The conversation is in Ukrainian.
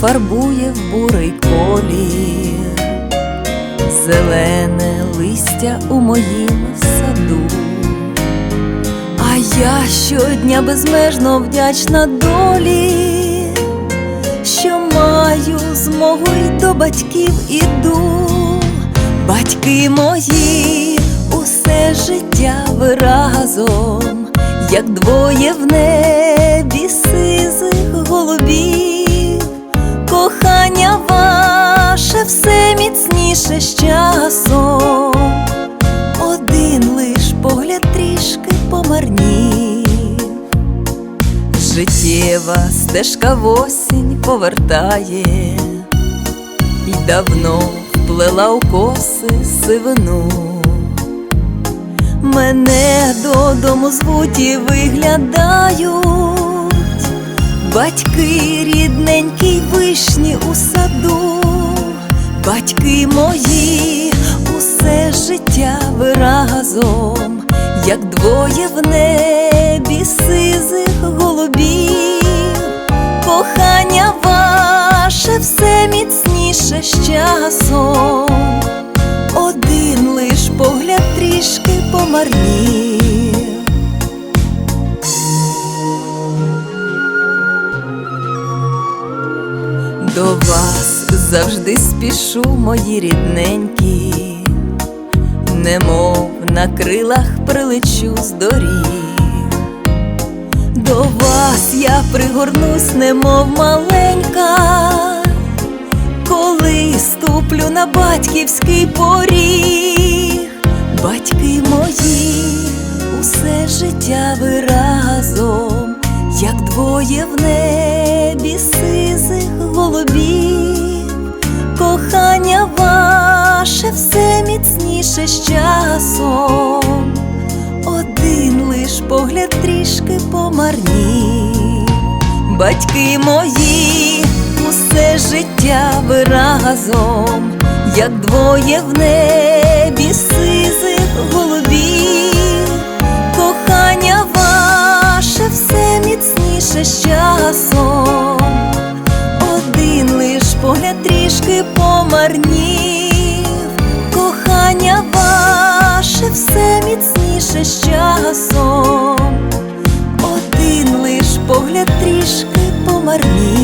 фарбує в бурий колір, зелене листя у моїм саду. А я щодня безмежно вдячна долі, що маю змогу й до батьків іду. Батьки мої усе життя ви разом, як двоє в небі голубів, кохання ваше все міцніше з часом, один лиш погляд трішки помарнів, життєва стежка в осінь повертає, і давно вплела у коси сивину. Мене додому звуть і виглядають батьки рідненькі вишні у саду, батьки мої усе життя ви разом, як двоє в небі сизих голубів, кохання ваше все міцніше з часом До вас завжди спішу, мої рідненькі, немов на крилах прилечу з доріг. До вас я пригорнусь, немов маленька, коли ступлю на батьківський поріг, батьки мої, усе життя ви разом, як двоє в небі сизих голубів, кохання ваше все міцніше з часом, один лиш погляд трішки помарнів, батьки мої усе життя ви разом, як двоє в небі сизих голубів, кохання ваше все міцніше з часом, погляд трішки помарнів, кохання ваше все міцніше з часом, один лиш погляд трішки помарнів.